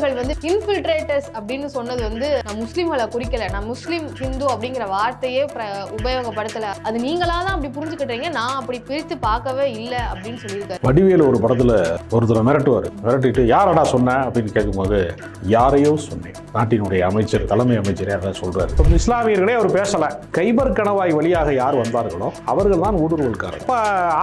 அவர்கள் வந்து இன்ஃபில்ட்ரேட்டர்ஸ் அப்படின்னு சொன்னது வந்து நான் முஸ்லீம்களை குறிக்கல. நான் முஸ்லீம் ஹிந்து அப்படிங்கிற வார்த்தையே உபயோகப்படுத்தல. அது நீங்களா தான் அப்படி புரிஞ்சுக்கிட்டீங்க நான் அப்படி பிரித்து பார்க்கவே இல்லை அப்படின்னு சொல்லியிருக்காரு. வடிவேலு ஒரு படத்தில் ஒருத்தரை மிரட்டுவார். மிரட்டிட்டு யாரடா சொன்ன? அப்படின்னு கேட்கும்போது யாரையோ சொன்னேன். நாட்டினுடைய அமைச்சர் தலைமை அமைச்சரே அதான் சொல்றாரு? இஸ்லாமியர்களே அவர் பேசல. கைபர் கணவாய் வழியாக யார் வந்தார்களோ அவர்கள் தான் ஊடுருவல்காரர்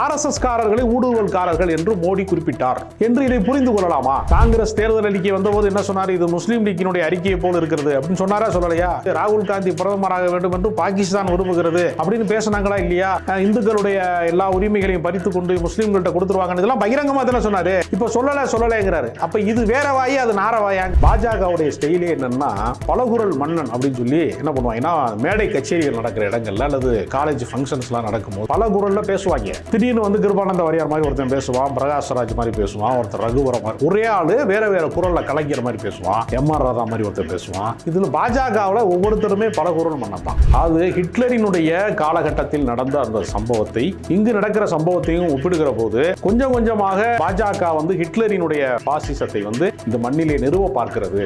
ஆர்எஸ்எஸ் காரர்களை ஊடுருவல்காரர்கள் என்று மோடி குறிப்பிட்டார். என்று இதை புரிந்து கொள்ளலாமா? காங்கிரஸ் தேர்தல் அறிக்கை வந்தபோது என்ன சொன்னார்? இது முஸ்லீம் லீக்கினுடைய அறிக்கையை போல் இருக்கிறது. அப்படின்னு சொன்னாரா? சொல்லலையா? ராகுல் காந்தி பிரதமராக வேண்டும் என்று பாகிஸ்தான் விரும்புகிறது. அப்படின்னு பேசினாங்களா இல்லையா? இந்துக்களுடைய எல்லா உரிமைகளையும் பறித்து கொண்டு முஸ்லீம்கள்ட்ட கொடுத்துருவாங்க இதெல்லாம் பகிரங்கமா தானே சொன்னாரு. இப்ப சொல்லல சொல்லலைங்கிறாரு. அப்ப இது வேற வாயி அது நார வாயா? பாஜகவுடைய ஸ்டைலே என்னன்னா பலகுரல் மன்னன் அப்படின்னு சொல்லி என்ன பண்ணுவாங்க? ஏன்னா மேடை கச்சேரிகள் நடக்கிற இடங்கள்ல அல்லது காலேஜ் ஃபங்க்ஷன்ஸ்லாம் நடக்கும்போது பல குரல்ல பேசுவாங்க. திடீர்னு வந்து கிருபானந்த வாரியார் மாதிரி ஒருத்தன் பேசுவான் பிரகாஷ்ராஜ் மாதிரி பேசுவான் ஒருத்தர் ரகுவரம் மாதிரி. ஒரே ஆளு வேற வேற குரல்ல கலைஞர் மாதிரி பேசுவான். எம் ஆர் ராதா மாதிரி ஒருத்தர் பேசுவான். இதுல பாஜகவுல ஒவ்வொருத்தருமே பல குரல் மன்னன் அது ஹிட்லரினுடைய காலகட்டத்தில் நடந்த அந்த சம்பவத்தை இங்கு நடக்கிற சம்பவத்தையும் ஒப்பிடுகிற போது கொஞ்சம் கொஞ்சமாக பாஜக வந்து ஹிட்லரினுடைய பாசிசத்தை வந்து இந்த மண்ணிலே நிறுவ பார்க்கிறது.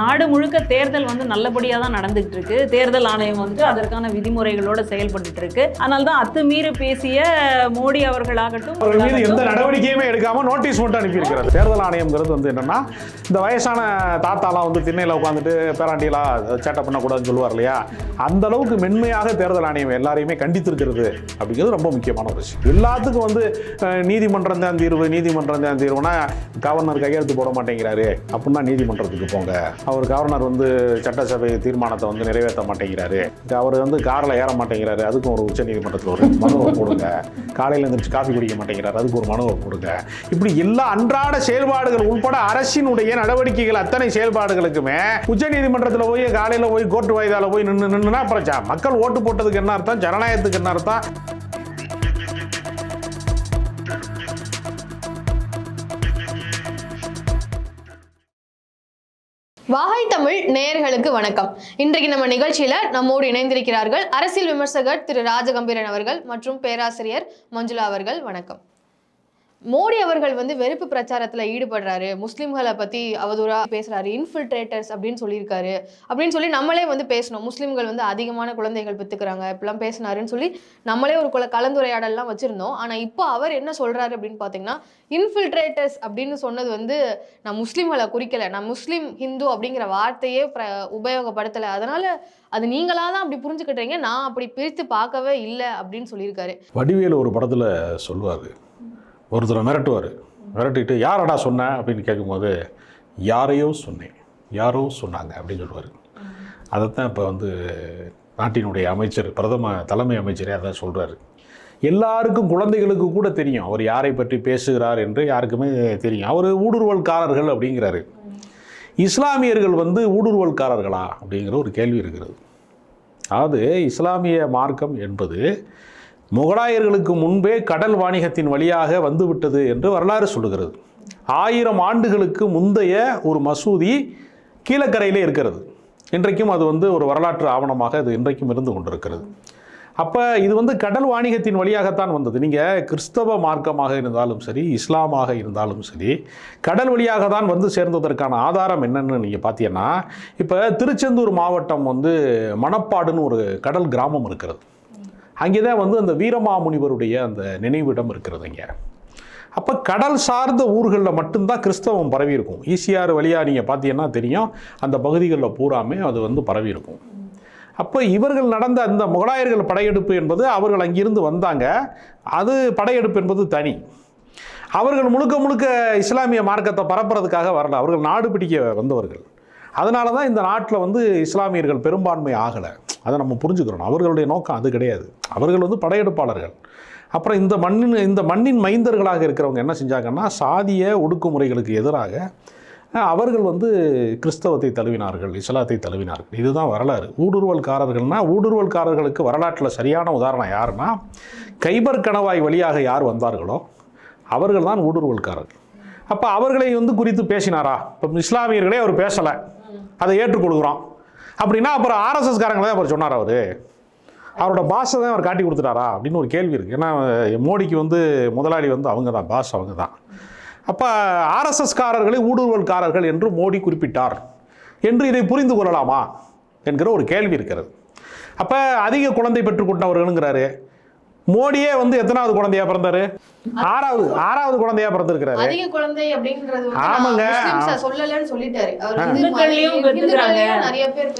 நாடு முழுக்க தேர்தல் வந்து நல்லபடியா தான் நடந்துகிட்டு இருக்கு. தேர்தல் ஆணையம் வந்து அதற்கான விதிமுறைகளோட செயல்பட்டு இருக்கு. அதனால தான் அத்துமீறி பேசிய மோடி அவர்களாகட்டும் எந்த நடவடிக்கையுமே எடுக்காம நோட்டீஸ் மட்டும் அனுப்பியிருக்கிறார் தேர்தல் ஆணையம்ங்கிறது வந்து என்னன்னா இந்த வயசான தாத்தாலாம் வந்து திண்ணையில் உட்காந்துட்டு பேராண்டியெல்லாம் சேட்டை பண்ணக்கூடாதுன்னு சொல்லுவார் இல்லையா? அந்த அளவுக்கு மென்மையாக தேர்தல் ஆணையம் எல்லாரையுமே கண்டித்திருக்கிறது அப்படிங்கிறது ரொம்ப முக்கியமான ஒரு விஷயம். எல்லாத்துக்கும் வந்து நீதிமன்றம் தான் தீர்வு நீதிமன்றம் தான் தீர்வுனா கவர்னர் கையெழுத்து போட மாட்டேங்கிறாரு. அப்படின்னா நீதிமன்றத்துக்கு போங்க. அவர் கவர்னர் வந்து சட்டசபை தீர்மானத்தை வந்து நிறைவேற்ற மாட்டேங்கிறாரு. அவர் வந்து காரில் ஏற மாட்டேங்கிறாரு. அதுக்கும் ஒரு உச்ச நீதிமன்றத்தில் ஒரு மனுவை போடுங்க. காலையில் எழுந்திரிச்சு காஃபி குடிக்க மாட்டேங்கிறாரு. அதுக்கு ஒரு மனுவை போடுங்க. இப்படி எல்லா அன்றாட செயல்பாடுகள் உட்பட அரசினுடைய நடவடிக்கைகள் அத்தனை செயல்பாடுகளுக்குமே உச்ச நீதிமன்றத்தில் போய் காலையில் போய் கோர்ட்டு வாய்தால போய் நின்று நின்றுனா அப்புறம் மக்கள் ஓட்டு போட்டதுக்கு என்ன அர்த்தம்? ஜனநாயகத்துக்கு என்ன அர்த்தம்? வாகை தமிழ் நேயர்களுக்கு வணக்கம். இன்றைக்கு நம்ம நிகழ்ச்சியில நம்மோடு இணைந்திருக்கிறார்கள் அரசியல் விமர்சகர் திரு ராஜகம்பீரன் அவர்கள் மற்றும் பேராசிரியர் மஞ்சுளா அவர்கள். வணக்கம். மோடி அவர்கள் வந்து வெறுப்பு பிரச்சாரத்தில் ஈடுபடுறாரு. முஸ்லீம்களை பத்தி அவதூறாக பேசுகிறாரு இன்ஃபில்ட்ரேட்டர்ஸ் அப்படின்னு சொல்லியிருக்காரு. அப்படின்னு சொல்லி நம்மளே வந்து பேசணும். முஸ்லீம்கள் வந்து அதிகமான குழந்தைகள் பெற்றுக்கிறாங்க இப்பெல்லாம் பேசினாருன்னு சொல்லி நம்மளே ஒரு குல கலந்துரையாடல்லாம் வச்சிருந்தோம். ஆனால் இப்போ அவர் என்ன சொல்றாரு அப்படின்னு பார்த்தீங்கன்னா இன்ஃபில்ட்ரேட்டர்ஸ் அப்படின்னு சொன்னது வந்து நான் முஸ்லீம்களை குறிக்கலை. நான் முஸ்லீம் ஹிந்து அப்படிங்கிற வார்த்தையே ப்ர உபயோகப்படுத்தலை. அதனால அது நீங்களா தான் அப்படி புரிஞ்சுக்கிட்டீங்க. நான் அப்படி பிரித்து பார்க்கவே இல்லை அப்படின்னு சொல்லியிருக்காரு. வடிவேலு ஒரு படத்தில் சொல்லுவார். ஒருத்தரை மிரட்டுவார். மிரட்டிட்டு யாரடா சொன்ன? அப்படின்னு கேட்கும்போது யாரையோ சொன்னேன். யாரோ சொன்னாங்க அப்படின்னு சொல்லுவார். அதைத்தான் இப்போ வந்து நாட்டினுடைய அமைச்சர் பிரதம தலைமை அமைச்சரே அதான் சொல்கிறாரு எல்லாருக்கும் குழந்தைகளுக்கு கூட தெரியும் அவர் யாரை பற்றி பேசுகிறார் என்று யாருக்குமே தெரியும். அவர் ஊடுருவல்காரர்கள் அப்படிங்கிறாரு. இஸ்லாமியர்கள் வந்து ஊடுருவல்காரர்களா அப்படிங்கிற ஒரு கேள்வி இருக்கிறது. அதாவது இஸ்லாமிய மார்க்கம் என்பது முகலாயர்களுக்கு முன்பே கடல் வாணிகத்தின் வழியாக வந்துவிட்டது என்று வரலாறு சொல்லுகிறது. ஆயிரம் ஆண்டுகளுக்கு முந்தைய ஒரு மசூதி கீழக்கரையிலே இருக்கிறது. இன்றைக்கும் அது வந்து ஒரு வரலாற்று ஆவணமாக அது இன்றைக்கும் இருந்து கொண்டிருக்கிறது. அப்போ இது வந்து கடல் வாணிகத்தின் வழியாகத்தான் வந்தது. நீங்கள் கிறிஸ்தவ மார்க்கமாக இருந்தாலும் சரி இஸ்லாமாக இருந்தாலும் சரி கடல் வழியாக தான் வந்து சேர்ந்ததற்கான ஆதாரம் என்னென்னு நீங்கள் பார்த்தீங்கன்னா இப்போ திருச்செந்தூர் மாவட்டம் வந்து மணப்பாடுன்னு ஒரு கடல் கிராமம் இருக்கிறது. அங்கே தான் வந்து அந்த வீரமாமுனிவருடைய அந்த நினைவிடம் இருக்கிறது இங்கே அப்போ கடல் சார்ந்த ஊர்களில் மட்டும்தான் கிறிஸ்தவம் பரவி இருக்கும் ஈசிஆர் வழியாக நீங்கள் பார்த்தீங்கன்னா தெரியும் அந்த பகுதிகளில் பூராமே அது வந்து பரவி இருக்கும் அப்போ இவர்கள் நடந்த அந்த முகலாயர்கள் படையெடுப்பு என்பது அவர்கள் அங்கிருந்து வந்தாங்க. அது படையெடுப்பு என்பது தனி. அவர்கள் முழுக்க முழுக்க இஸ்லாமிய மார்க்கத்தை பரப்புறதுக்காக வரல. அவர்கள் நாடு பிடிக்க வந்தவர்கள். அதனால தான் இந்த நாட்டில் வந்து இஸ்லாமியர்கள் பெரும்பான்மை ஆகலை. அதை நம்ம புரிஞ்சுக்கிறோம் அவர்களுடைய நோக்கம் அது கிடையாது. அவர்கள் வந்து படையெடுப்பாளர்கள். அப்புறம் இந்த மண்ணின் இந்த மண்ணின் மைந்தர்களாக இருக்கிறவங்க என்ன செஞ்சாங்கன்னா சாதிய ஒடுக்குமுறைகளுக்கு எதிராக அவர்கள் வந்து கிறிஸ்தவத்தை தழுவினார்கள் இஸ்லாத்தை தழுவினார்கள். இதுதான் வரலாறு. ஊடுருவல்காரர்கள்னா ஊடுருவல்காரர்களுக்கு வரலாற்றில் சரியான உதாரணம் யாருன்னா கைபர் கணவாய் வழியாக யார் வந்தார்களோ அவர்கள் தான் ஊடுருவல்காரர்கள். அப்போ அவர்களை வந்து குறித்து பேசினாரா? இப்போ இஸ்லாமியர்களே அவர் பேசலை. அதை ஏற்றுக்கொள்கிறோம் அப்படின்னா அப்புறம் ஆர்எஸ்எஸ் காரங்களை தான் அவர் சொன்னார் அவர். அவரோட பாஷை தான் அவர் காட்டி கொடுத்துட்டாரா அப்படின்னு ஒரு கேள்வி இருக்குது ஏன்னா மோடிக்கு வந்து முதலாளி வந்து அவங்க தான் பாஷ் அவங்க தான். அப்போ ஆர்எஸ்எஸ்காரர்களை ஊடுருவல்காரர்கள் என்று மோடி குறிப்பிட்டார். என்று இதை புரிந்து கொள்ளலாமா? என்கிற ஒரு கேள்வி இருக்கிறது. அப்போ அதிக குழந்தை பெற்றுக்கொண்டவர்களுங்கிறாரு மோடியே வந்து எத்தனாவது குழந்தையா பிறந்தாரு? ஆறாவது ஆறாவது குழந்தையா பிறந்திருக்கிறாரு. அதிக குழந்தை அப்படின்றது வந்து ஆமாங்க. சொல்லலன்னு சொல்லிட்டாரு. நிறைய பேர்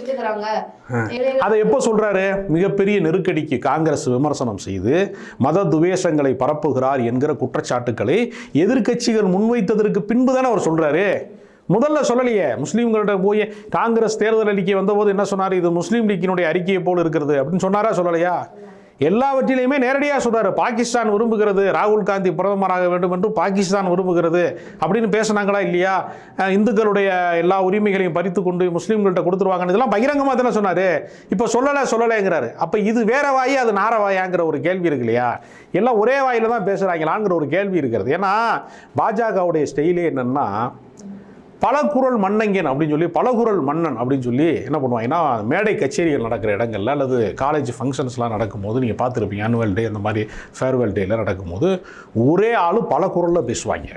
அதை எப்போ சொல்றாரு? மிகப்பெரிய நெருக்கடிக்கு காங்கிரஸ் விமர்சனம் செய்து மத துவேஷங்களை பரப்புகிறார் என்கிற குற்றச்சாட்டுக்களை எதிர்க்கட்சிகள் முன்வைத்ததற்கு பின்பு தானே அவர் சொல்றாரு. முதல்ல சொல்லலையே முஸ்லீம்கள்ட்ட போய் காங்கிரஸ் தேர்தல் அறிக்கை வந்தபோது என்ன சொன்னார்? இது முஸ்லீம் லீக்கினுடைய அறிக்கையை போல் இருக்கிறது அப்படின்னு சொன்னாரா சொல்லலையா? எல்லாவற்றிலையுமே நேரடியாக சொல்கிறார் பாகிஸ்தான் விரும்புகிறது. ராகுல் காந்தி பிரதமராக வேண்டும் என்று பாகிஸ்தான் விரும்புகிறது. அப்படின்னு பேசுனாங்களா இல்லையா? இந்துக்களுடைய எல்லா உரிமைகளையும் பறித்து கொண்டு முஸ்லீம்கள்ட்ட கொடுத்துருவாங்கன்னு இதெல்லாம் பகிரங்கமாக தானே சொன்னார். இப்போ சொல்லலை சொல்லலைங்கிறாரு. அப்போ இது வேற வாயி அது நார வாயாங்கிற ஒரு கேள்வி இருக்கு இல்லையா? எல்லாம் ஒரே வாயில தான் பேசுகிறாங்களாங்கிற ஒரு கேள்வி இருக்கிறது. ஏன்னா பாஜகவுடைய ஸ்டைலே என்னென்னா பலகுரல் மன்னங்கன் அப்படின்னு சொல்லி பலகுரல் மன்னன் அப்படின்னு சொல்லி என்ன பண்ணுவாங்கன்னா மேடை கச்சேரிகள் நடக்கிற இடங்கள்ல அல்லது காலேஜ் ஃபங்க்ஷன்ஸ்லாம் நடக்கும்போது நீங்கள் பார்த்துருப்பீங்க ஆனுவல் டே அந்த மாதிரி ஃபேர்வெல் டேல நடக்கும்போது ஒரே ஆள் பல குரலில் பேசுவாங்க.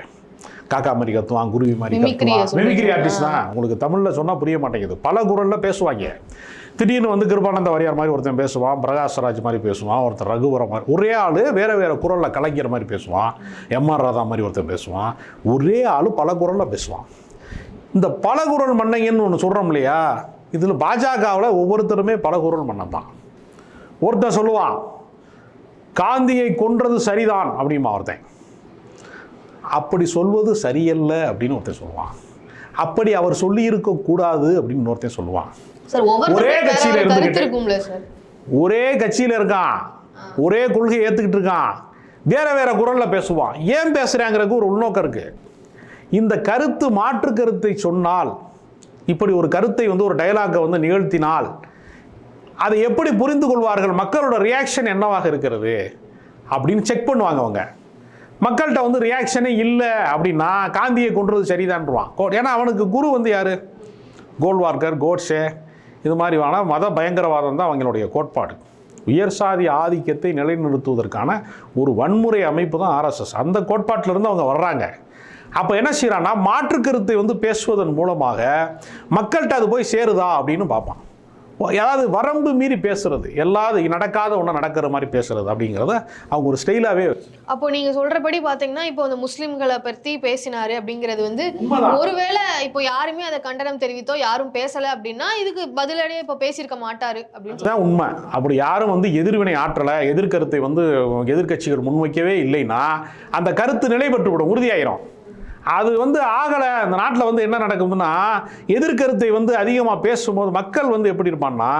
காக்கா மாதிரி கத்துவான் குருவி மாதிரி கத்துவான். மிமிக்ரி ஆர்டிஸ்ட் தான். உங்களுக்கு தமிழில் சொன்னால் புரிய மாட்டேங்குது. பல குரலில் பேசுவாங்க. திடீர்னு வந்து கிருபானந்த வாரியார் மாதிரி ஒருத்தன் பேசுவான் பிரகாஷ்ராஜ் மாதிரி பேசுவான் ஒருத்தன் ரகுவரம் மாதிரி ஒரே ஆள் வேற வேற குரலில் கலைஞர் மாதிரி பேசுவான் எம்ஆர் ராதா மாதிரி ஒருத்தன் பேசுவான் ஒரே ஆள் பல குரலில் பேசுவான். இந்த பலகுரல் மன்னங்கன்னு ஒன்று சொல்கிறோம் இல்லையா? இதில் பாஜகவில் ஒவ்வொருத்தருமே பலகுரல் மன்னன் தான். ஒருத்தன் சொல்லுவான் காந்தியை கொன்றது சரிதான் அப்படிமா ஒருத்தன். அப்படி சொல்வது சரியல்ல அப்படின்னு ஒருத்தன் சொல்லுவான். அப்படி அவர் சொல்லியிருக்க கூடாது அப்படின்னு ஒருத்தன் சொல்லுவான். ஒரே கட்சியில இருந்துகிட்டு. ஒரே கட்சியில் இருக்கான். ஒரே கொள்கையை ஏற்றுக்கிட்டு இருக்கான். வேற வேற குரலில் பேசுவான். ஏன் பேசுகிறாங்கிறதுக்கு ஒரு உள்நோக்கம் இருக்கு. இந்த கருத்து மாற்று கருத்தை சொன்னால் இப்படி ஒரு கருத்தை வந்து ஒரு டயலாக்கை வந்து நிகழ்த்தினால் அதை எப்படி புரிந்து கொள்வார்கள்? மக்களோட ரியாக்ஷன் என்னவாக இருக்கிறது? அப்படின்னு செக் பண்ணுவாங்க அவங்க. மக்கள்கிட்ட வந்து ரியாக்ஷனே இல்லை அப்படின்னா காந்தியை கொன்றது சரிதான்ருவான். கோ- ஏன்னா அவனுக்கு குரு வந்து யாரு? கோல்வார்கர் கோட்ஸே இது மாதிரி வேணா மத பயங்கரவாதம் தான் அவங்களுடைய கோட்பாடு. உயர் சாதி ஆதிக்கத்தை நிலைநிறுத்துவதற்கான ஒரு வன்முறை அமைப்பு தான் ஆர்எஸ்எஸ் அந்த கோட்பாட்டிலிருந்து அவங்க வர்றாங்க. அப்போ என்ன செய்யறான்னா மாற்று கருத்தை வந்து பேசுவதன் மூலமாக மக்கள்கிட்ட அது போய் சேருதா அப்படின்னு பார்ப்பான். ஏதாவது வரம்பு மீறி பேசுறது எல்லாது நடக்காத ஒன்று நடக்கிற மாதிரி பேசுறது அப்படிங்கிறத அவங்க ஒரு ஸ்டைலாகவே அப்போ நீங்க சொல்றபடி பாத்தீங்கன்னா இப்போ அந்த முஸ்லிம்களை பத்தி பேசினாரு அப்படிங்கிறது வந்து. ஒருவேளை இப்போ யாருமே அதை கண்டனம் தெரிவித்தோ யாரும் பேசல அப்படின்னா இதுக்கு பதிலடியே இப்போ பேசியிருக்க மாட்டாரு அப்படின்னு உண்மை. அப்படி யாரும் வந்து எதிர்வினை ஆற்றலை எதிர்கருத்தை வந்து எதிர்க்கட்சிகள் முன்வைக்கவே இல்லைன்னா அந்த கருத்து நிலை பெற்றுவிடும் உறுதியாயிரும். அது வந்து ஆகலை. அந்த நாட்டில் வந்து என்ன நடக்கும்னா எதிர்கருத்தை வந்து அதிகமாக பேசும்போது மக்கள் வந்து எப்படி இருப்பான்னா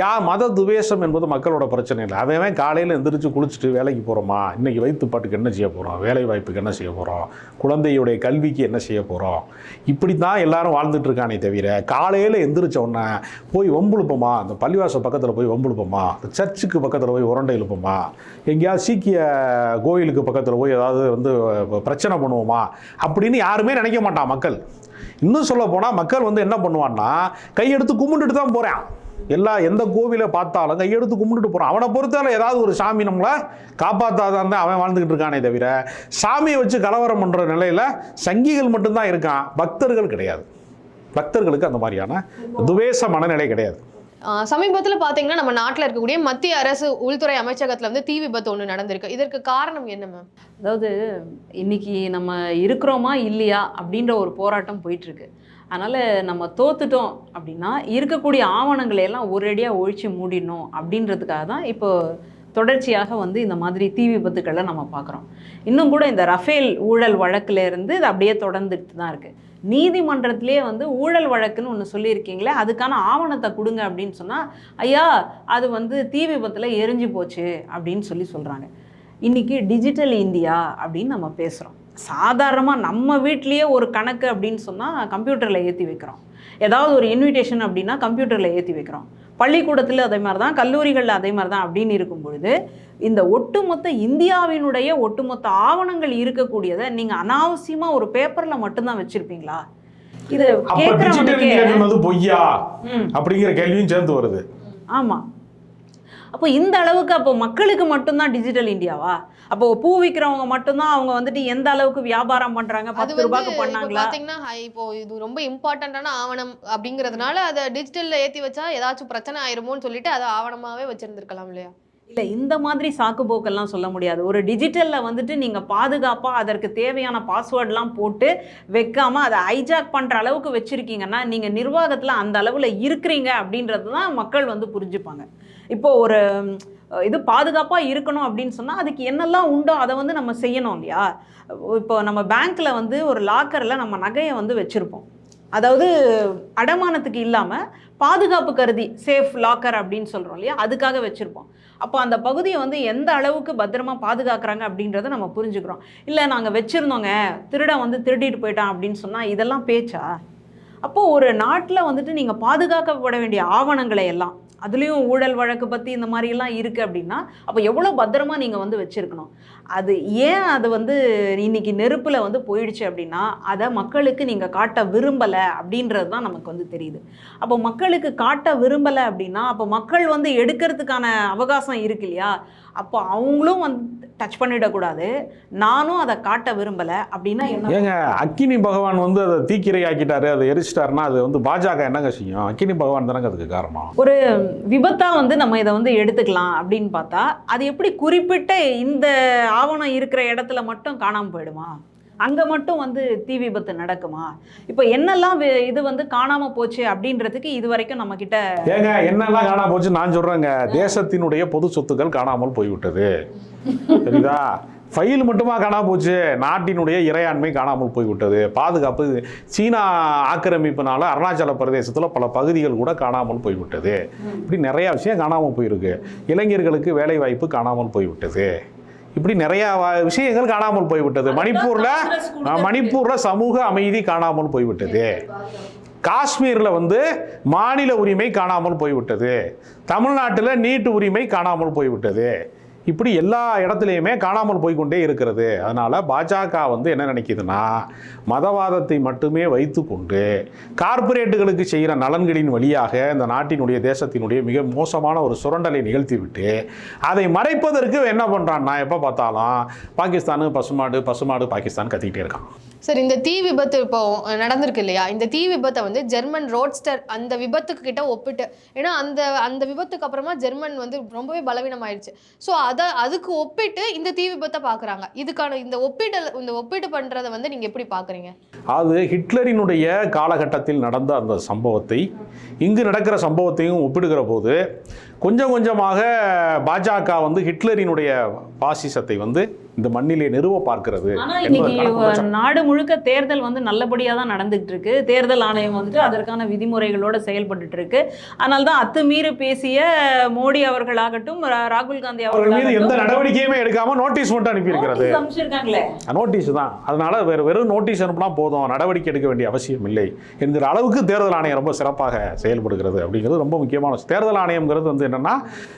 யா மத துவேஷம் என்பது மக்களோட பிரச்சனை இல்லை. அவன் அவன் காலையில் எந்திரிச்சு குளிச்சுட்டு வேலைக்கு போகிறோமா இன்னைக்கு வயிற்றுப்பாட்டுக்கு என்ன செய்ய போகிறோம் வேலை வாய்ப்புக்கு என்ன செய்ய போகிறோம் குழந்தையுடைய கல்விக்கு என்ன செய்ய போகிறோம் இப்படி தான் எல்லாரும் வாழ்ந்துட்டுருக்கானே தவிர காலையில் எந்திரிச்ச உடனே போய் வம்புழுப்போமா அந்த பள்ளிவாசல் பக்கத்தில் போய் வம்புழுப்போமா அந்த சர்ச்சுக்கு பக்கத்தில் போய் உரண்டை இழுப்போமா? எங்கேயாவது சீக்கிய கோயிலுக்கு பக்கத்தில் போய் ஏதாவது வந்து பிரச்சனை பண்ணுவோமா? அப்படி அப்படின்னு யாருமே நினைக்க மாட்டான் மக்கள். இன்னும் சொல்ல போனால் மக்கள் வந்து என்ன பண்ணுவான்னா கையெடுத்து கும்பிட்டுட்டு தான் போகிறான் எல்லா எந்த கோவிலை பார்த்தாலும் கையெடுத்து கும்பிட்டுட்டு போகிறான் அவனை பொறுத்தால ஏதாவது ஒரு சாமி நம்மளை காப்பாற்றாதான் தான் அவன் வாழ்ந்துக்கிட்டு இருக்கானே தவிர சாமியை வச்சு கலவரம் பண்ணுற நிலையில் சங்கிகள் மட்டும்தான் இருக்கான். பக்தர்கள் கிடையாது. பக்தர்களுக்கு அந்த மாதிரியான துவேஷ மனநிலை கிடையாது. சமீபத்தில் பார்த்தீங்கன்னா நம்ம நாட்டில் இருக்கக்கூடிய மத்திய அரசு உள்துறை அமைச்சகத்தில் வந்து தீ விபத்து ஒன்று நடந்திருக்கு. இதற்கு காரணம் என்ன மேம்? அதாவது இன்னைக்கு நம்ம இருக்கிறோமா இல்லையா அப்படின்ற ஒரு போராட்டம் போயிட்டுருக்கு. அதனால் நம்ம தோத்துட்டோம் அப்படின்னா இருக்கக்கூடிய ஆவணங்களை எல்லாம் ஒரேடியாக ஒழிச்சு மூடிடணும் அப்படின்றதுக்காக தான் இப்போ தொடர்ச்சியாக வந்து இந்த மாதிரி தீ விபத்துக்களை நம்ம பார்க்குறோம் இன்னும் கூட இந்த ரஃபேல் ஊழல் வழக்கிலேருந்து இது அப்படியே தொடர்ந்துட்டு தான் இருக்குது நீதிமன்றத்திலே வந்து ஊழல் வழக்குன்னு ஒன்று சொல்லியிருக்கீங்களே அதுக்கான ஆவணத்தை கொடுங்க அப்படின்னு சொன்னால் ஐயா அது வந்து தீ விபத்தில் எரிஞ்சு போச்சு அப்படின்னு சொல்லி சொல்கிறாங்க இன்றைக்கி டிஜிட்டல் இந்தியா அப்படின்னு நம்ம பேசுகிறோம் சாதாரணமாக நம்ம வீட்லேயே ஒரு கணக்கு அப்படின்னு சொன்னால் கம்ப்யூட்டரில் ஏற்றி வைக்கிறோம். ஏதாவது ஒரு இன்விடேஷன் அப்படின்னா கம்ப்யூட்டரில் ஏற்றி வைக்கிறோம். பள்ளிக்கூடத்தில் அதே மாதிரி தான் கல்லூரிகளில் அதே மாதிரி தான் அப்படின்னு இருக்கும் பொழுது இந்த ஒட்டுமொத்த இந்தியாவினுடைய ஒட்டுமொத்த ஆவணங்கள் இருக்கக்கூடியதை நீங்கள் அனாவசியமாக ஒரு பேப்பரில் மட்டும்தான் வச்சுருப்பீங்களா? இது கேட்குறவனுக்கே பொய்யா? அப்படிங்கிற கேள்வியும் சேர்ந்து வருது. ஆமாம் அப்போ இந்த அளவுக்கு அப்போ மக்களுக்கு மட்டும்தான் டிஜிட்டல் இந்தியாவா? அப்போ பூ விற்கிறவங்க மட்டும்தான் அவங்க வந்துட்டு எந்த அளவுக்கு வியாபாரம் பண்றாங்க? பத்து ரூபாய்க்கு பண்ணாங்களா? பாத்தீங்கன்னா இப்போ இது ரொம்ப இம்பார்ட்டன்டான ஆவணம் அப்படிங்கறதுனால அதை டிஜிட்டல்ல ஏத்தி வச்சா ஏதாச்சும் பிரச்சனை ஆயிருமோன்னு சொல்லிட்டு அதை ஆவணமாவே வச்சிருந்திருக்கலாம் இல்லையா? இல்ல இந்த மாதிரி சாக்குப்போக்கெல்லாம் சொல்ல முடியாது. ஒரு டிஜிட்டல்ல வந்துட்டு நீங்க பாதுகாப்பா அதற்கு தேவையான பாஸ்வேர்ட்லாம் போட்டு வைக்காம அதை ஹைஜாக் பண்ற அளவுக்கு வச்சிருக்கீங்கன்னா நீங்க நிர்வாகத்துல அந்த அளவுல இருக்கிறீங்க அப்படின்றது தான் மக்கள் வந்து புரிஞ்சுப்பாங்க. இப்போ ஒரு இது பாதுகாப்பாக இருக்கணும் அப்படின்னு சொன்னால் அதுக்கு என்னெல்லாம் உண்டோ அதை வந்து நம்ம செய்யணும் இல்லையா? இப்போ நம்ம பேங்க்கில் வந்து ஒரு லாக்கரில் நம்ம நகையை வந்து வச்சுருப்போம். அதாவது அடமானத்துக்கு இல்லாமல் பாதுகாப்பு கருதி சேஃப் லாக்கர் அப்படின்னு சொல்கிறோம் இல்லையா? அதுக்காக வச்சுருப்போம். அப்போ அந்த பகுதியை வந்து எந்த அளவுக்கு பத்திரமா பாதுகாக்கிறாங்க அப்படின்றத நம்ம புரிஞ்சுக்கிறோம். இல்லை நாங்கள் வச்சுருந்தோங்க திருடன் வந்து திருடிட்டு போயிட்டான் அப்படின்னு சொன்னால் இதெல்லாம் பேச்சா? அப்போது ஒரு நாட்டில் வந்துட்டு நீங்கள் பாதுகாக்கப்பட வேண்டிய ஆவணங்களை எல்லாம் அதுலேயும் ஊழல் வழக்கு பற்றி இந்த மாதிரிலாம் இருக்குது அப்படின்னா அப்போ எவ்வளோ பத்திரமா நீங்கள் வந்து வச்சுருக்கணும்? அது ஏன் அது வந்து இன்னைக்கு நெருப்பில் வந்து போயிடுச்சு அப்படின்னா அதை மக்களுக்கு நீங்கள் காட்ட விரும்பலை அப்படின்றது தான் நமக்கு வந்து தெரியுது. அப்போ மக்களுக்கு காட்ட விரும்பலை அப்படின்னா அப்போ மக்கள் வந்து எடுக்கிறதுக்கான அவகாசம் இருக்கு இல்லையா? அப்போ அவங்களும் வந்து டச் பண்ணிடக்கூடாது. நானும் அதை காட்ட விரும்பலை அப்படின்னா ஏங்க அக்கினி பகவான் வந்து அதை தீக்கிரை ஆக்கிட்டாரு அதை எரிச்சிட்டாருன்னா அது வந்து பாஜக என்னங்க செய்யும்? அக்கினி பகவான் தானங்க அதுக்கு காரணம்? ஒரு விபத்தா வந்து நம்ம இதை வந்து எடுத்துக்கலாம் அப்படின்னு பார்த்தா அது எப்படி குறிப்பிட்ட இந்த ஆவணம் இருக்கிற இடத்துல மட்டும் காணாமல் போயிடுமா? அங்க மட்டும் வந்து தீ விபத்து நடக்குமா? இப்போ என்னெல்லாம் இது வந்து காணாம போச்சு அப்படின்றதுக்கு இது வரைக்கும் நம்ம கிட்ட ஏங்க என்னெல்லாம் காணாம போச்சு நான் சொல்றேங்க. தேசத்தினுடைய பொது சொத்துக்கள் காணாமல் போய்விட்டது. சரிதா ஃபைல் மட்டுமா காணாம போச்சு. நாட்டினுடைய இறையாண்மை காணாமல் போய்விட்டது. பாதுகாப்பு சீனா ஆக்கிரமிப்புனால அருணாச்சல பிரதேசத்தில் பல பகுதிகள் கூட காணாமல் போய்விட்டது. இப்படி நிறைய விஷயம் காணாமல் போயிருக்கு. இளைஞர்களுக்கு வேலைவாய்ப்பு காணாமல் போய்விட்டது. இப்படி நிறைய விஷயங்கள் காணாமல் போய்விட்டது. மணிப்பூர்ல மணிப்பூர்ல சமூக அமைதி காணாமல் போய்விட்டது. காஷ்மீரில் வந்து மாநில உரிமை காணாமல் போய்விட்டது. தமிழ்நாட்டில் நீட்டு உரிமை காணாமல் போய்விட்டது. இப்படி எல்லா இடத்துலையுமே காணாமல் போய்க்கொண்டே இருக்கிறது. அதனால் பாஜக வந்து என்ன நினைக்குதுன்னா மதவாதத்தை மட்டுமே வைத்துக்கொண்டு கார்ப்பரேட்டுகளுக்கு செய்கிற நலன்களின் வழியாக இந்த நாட்டினுடைய தேசத்தினுடைய மிக மோசமான ஒரு சுரண்டலை நிகழ்த்திவிட்டு அதை மறைப்பதற்கு என்ன பண்ணுறான்னா எப்போ பார்த்தாலும் பாகிஸ்தானு பசுமாடு பசுமாடு பாகிஸ்தான் கத்திக்கிட்டே இருக்கான். சரி இந்த தீ விபத்து இப்போ நடந்திருக்கு இல்லையா? இந்த தீ விபத்தை வந்து ஜெர்மன் ரோட்ஸ்டர் அந்த விபத்துக்கு கிட்ட ஒப்பிட்டு ஏன்னா அந்த அந்த விபத்துக்கு அப்புறமா ஜெர்மன் வந்து ரொம்பவே பலவீனமாயிருச்சு. ஸோ அதை அதுக்கு ஒப்பிட்டு இந்த தீ விபத்தை பார்க்குறாங்க இதுக்கான இந்த ஒப்பீடல் இந்த ஒப்பீடு பண்ணுறதை வந்து நீங்கள் எப்படி பார்க்குறீங்க அது ஹிட்லரினுடைய காலகட்டத்தில் நடந்த அந்த சம்பவத்தை இங்கு நடக்கிற சம்பவத்தையும் ஒப்பிடுகிற போது கொஞ்சம் கொஞ்சமாக பாஜக வந்து ஹிட்லரினுடைய பாசிசத்தை வந்து இந்த மண்ணிலே நிறுவ பார்க்கிறது. நாடு முழுக்க தேர்தல் வந்து நல்லபடியா தான் நடந்துகிட்டு இருக்கு தேர்தல் ஆணையம் வந்துட்டு அதற்கான விதிமுறைகளோட செயல்பட்டுட்டு இருக்கு அதனால தான் அத்துமீறி பேசிய மோடி அவர்களாகட்டும் ராகுல் காந்தி அவர்கள் மீது எந்த நடவடிக்கையுமே எடுக்காம நோட்டீஸ் மட்டும் அனுப்பியிருக்கிறது. நோட்டீஸ் தான். அதனால வேறு வெறும் நோட்டீஸ் அனுப்புனா போதும். நடவடிக்கை எடுக்க வேண்டிய அவசியம் இல்லை. என்கிற அளவுக்கு தேர்தல் ஆணையம் ரொம்ப சிறப்பாக செயல்படுகிறது அப்படிங்கிறது ரொம்ப முக்கியமான. தேர்தல் ஆணையம்ங்கிறது வந்து என்னென்னா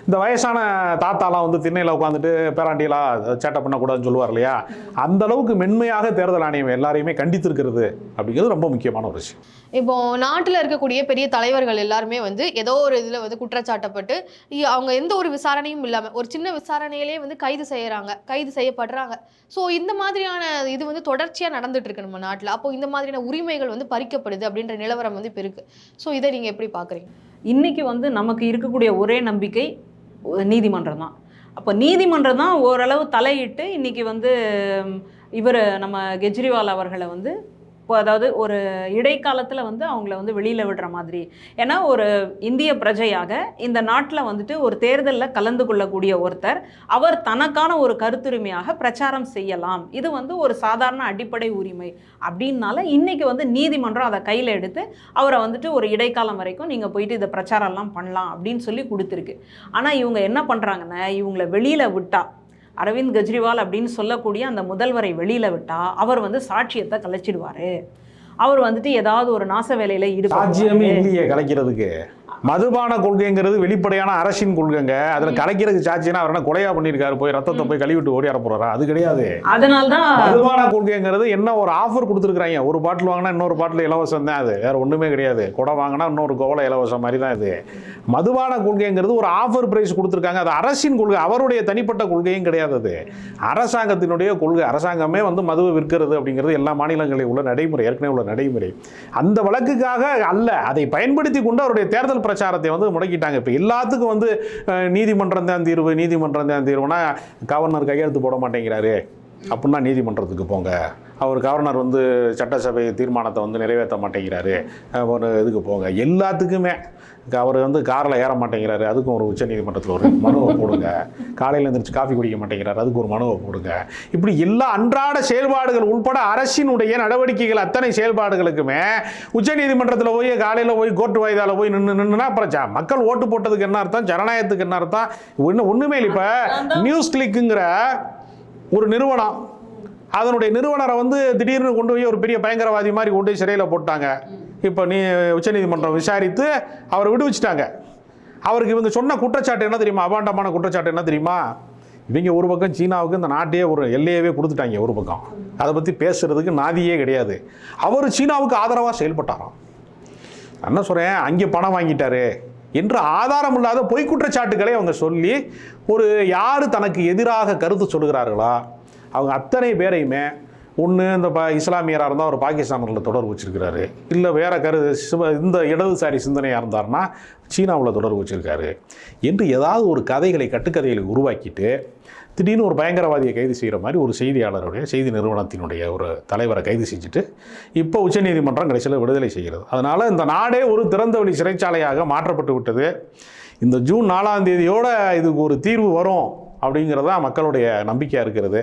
இந்த வயசான தாத்தாலாம் வந்து திண்ணையில் உட்காந்துட்டு பேராண்டியெல்லாம் சேட்டை பண்ணக்கூடாதுன்னு சொல்லுவார் இல்லையா? அந்த அளவுக்கு மென்மையாக தேர்தல் ஆணையம் எல்லாரையுமே கண்டித்திருக்கிறது அப்படிங்கிறது ரொம்ப முக்கியமான ஒரு விஷயம். இப்போ நாட்டில் இருக்கக்கூடிய பெரிய தலைவர்கள் எல்லாருமே வந்து ஏதோ ஒரு இதில் வந்து குற்றச்சாட்டப்பட்டு இ- அவங்க எந்த ஒரு விசாரணையும் இல்லாமல் ஒரு சின்ன விசாரணையிலே வந்து கைது செய்யறாங்க கைது செய்யப்படுறாங்க. ஸோ இந்த மாதிரியான இது வந்து தொடர்ச்சியாக நடந்துட்டு இருக்கு நம்ம நாட்டில். அப்போ இந்த மாதிரியான உரிமைகள் வந்து பறிக்கப்படுது அப்படின்ற நிலவரம் வந்து இப்போ இருக்கு. ஸோ இதை நீங்கள் எப்படி பார்க்குறீங்க இன்றைக்கி வந்து நமக்கு இருக்கக்கூடிய ஒரே நம்பிக்கை நீதிமன்றம் தான். அப்போ நீதிமன்றம் தான் ஓரளவு தலையிட்டு இன்றைக்கி வந்து இவர் நம்ம கெஜ்ரிவால் அவர்களை வந்து இப்போ அதாவது ஒரு இடைக்காலத்தில் வந்து அவங்கள வந்து வெளியில் விடுற மாதிரி. ஏன்னா ஒரு இந்திய பிரஜையாக இந்த நாட்டில் வந்துட்டு ஒரு தேர்தலில் கலந்து கொள்ளக்கூடிய ஒருத்தர் அவர் தனக்கான ஒரு கருத்துரிமையாக பிரச்சாரம் செய்யலாம். இது வந்து ஒரு சாதாரண அடிப்படை உரிமை அப்படின்னால இன்னைக்கு வந்து நீதிமன்றம் அதை கையில் எடுத்து அவரை வந்துட்டு ஒரு இடைக்காலம் வரைக்கும் நீங்கள் போயிட்டு இதை பிரச்சாரம்லாம் பண்ணலாம் அப்படின்னு சொல்லி கொடுத்துருக்கு. ஆனால் இவங்க என்ன பண்ணுறாங்கன்னா இவங்களை வெளியில் விட்டா அரவிந்த் கெஜ்ரிவால் அப்படின்னு சொல்லக்கூடிய அந்த முதல்வரை வெளியில் விட்டால் அவர் வந்து சாட்சியத்தை கலைச்சிடுவார். அவர் வந்துட்டு ஏதாவது ஒரு நாச வேலையில் ஈடுபடுவார். கலைக்கிறதுக்கு. மதுபான கொள்கைங்கிறது வெளிப்படையான அரசின் கொள்கைங்க. அதுல கலைக்கிறதுக்கு சாட்சினா அவர் என்ன கொலையா பண்ணியிருக்காரு போய் ரத்தத்தை போய் கழுவிட்டு ஓடியார போறாரா அது கிடையாது. அதனால தான் மதுபான கொள்கைங்கிறது என்ன ஒரு ஆஃபர் கொடுத்துருக்காங்க ஒரு பாட்டில் வாங்கினா இன்னொரு பாட்டில் இலவசம் தான் அது. வேற ஒண்ணுமே கிடையாது. குடம் வாங்கினா இன்னொரு கோவலை இலவசம் மாதிரி தான் இது. மதுபான கொள்கைங்கிறது ஒரு ஆஃபர் பிரைஸ் கொடுத்துருக்காங்க. அது அரசின் கொள்கை. அவருடைய தனிப்பட்ட கொள்கையும் கிடையாது அது. அரசாங்கத்தினுடைய கொள்கை. அரசாங்கமே வந்து மதுவை விற்கிறது அப்படிங்கிறது எல்லா மாநிலங்களிலும் உள்ள நடைமுறை ஏற்கனவே உள்ள நடைமுறை. அந்த வழக்குக்காக அல்ல அதை பயன்படுத்தி கொண்டு அவருடைய தேர்தல் பிரச்சாரத்தை வந்து முடக்கிட்டாங்க. இப்போ எல்லாத்துக்கும் வந்து நீதிமன்றம் தான் தீர்வு நீதிமன்றம் தான் தீர்வுனா கவர்னர் கையெழுத்து போட மாட்டேங்கிறாரு. அப்படின்னா நீதிமன்றத்துக்கு போங்க. அவர் கவர்னர் வந்து சட்டசபை தீர்மானத்தை வந்து நிறைவேற்ற மாட்டேங்கிறாரு. ஒரு இதுக்கு போங்க. எல்லாத்துக்குமே அவர் வந்து காரில் ஏற மாட்டேங்கிறாரு. அதுக்கும் ஒரு உச்ச நீதிமன்றத்தில் ஒரு மனுவை போடுங்க. காலையில் எழுந்திரிச்சு காஃபி குடிக்க மாட்டேங்கிறாரு. அதுக்கு ஒரு மனுவை போடுங்க. இப்படி எல்லா அன்றாட செயல்பாடுகள் உட்பட அரசினுடைய நடவடிக்கைகள் அத்தனை செயல்பாடுகளுக்குமே உச்ச நீதிமன்றத்தில் போய் காலையில் போய் கோர்ட்டு வாய்தால போய் நின்று நின்றுனா அப்புறம் மக்கள் ஓட்டு போட்டதுக்கு என்ன அர்த்தம்? ஜனநாயகத்துக்கு என்ன அர்த்தம்? ஒன்று ஒன்றுமே இல்லை. இப்போ நியூஸ் கிளிக்குங்கிற ஒரு நிறுவனம் அதனுடைய நிறுவனரை வந்து திடீர்னு கொண்டு போய் ஒரு பெரிய பயங்கரவாதி மாதிரி கொண்டு போய் சிறையில் போட்டாங்க. இப்போ நீ உச்சநீதிமன்றம் விசாரித்து அவரை விடுவிச்சிட்டாங்க. அவருக்கு இவங்க சொன்ன குற்றச்சாட்டு என்ன தெரியுமா? அபாண்டமான குற்றச்சாட்டு என்ன தெரியுமா? இவங்க ஒரு பக்கம் சீனாவுக்கு இந்த நாட்டையே ஒரு எல்லையவே கொடுத்துட்டாங்க ஒரு பக்கம். அதை பற்றி பேசுறதுக்கு நாதியே கிடையாது. அவர் சீனாவுக்கு ஆதரவாக செயல்பட்டாராம். என்ன சொல்கிறேன் அங்கே பணம் வாங்கிட்டாரு என்று ஆதாரம் இல்லாத பொய்க்குற்றச்சாட்டுகளை அவங்க சொல்லி ஒரு யார் தனக்கு எதிராக கருத்து சொல்கிறார்களா அவங்க அத்தனை பேரையுமே ஒன்று இந்த ப இஸ்லாமியராக இருந்தால் அவர் பாகிஸ்தானில் தொடர்பு வச்சுருக்கிறாரு. இல்லை வேறு கரு சிவ இந்த இடதுசாரி சிந்தனையாக இருந்தாருன்னா சீனாவில் தொடர்பு வச்சுருக்காரு. என்று ஏதாவது ஒரு கதைகளை கட்டுக்கதைகளை உருவாக்கிட்டு திடீர்னு ஒரு பயங்கரவாதியை கைது செய்கிற மாதிரி ஒரு செய்தியாளருடைய செய்தி நிறுவனத்தினுடைய ஒரு தலைவரை கைது செஞ்சுட்டு இப்போ உச்சநீதிமன்றம் கடைசியில் விடுதலை செய்கிறது. அதனால் இந்த நாடே ஒரு திறந்தவெளி சிறைச்சாலையாக மாற்றப்பட்டு விட்டது. இந்த ஜூன் நாலாம் தேதியோடு இதுக்கு ஒரு தீர்வு வரும் அப்படிங்கிறது தான் மக்களுடைய நம்பிக்கையாக இருக்கிறது.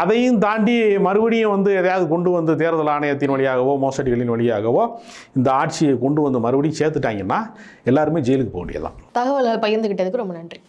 அதையும் தாண்டி மறுபடியும் வந்து எதையாவது கொண்டு வந்து தேர்தல் ஆணையத்தின் வழியாகவோ மோசடிகளின் வழியாகவோ இந்த ஆட்சியை கொண்டு வந்து மறுபடியும் சேர்த்துட்டாங்கன்னா எல்லாருமே ஜெயிலுக்கு போக வேண்டியதுதான். தகவல்கள் பகிர்ந்துகிட்டதுக்கு ரொம்ப நன்றி.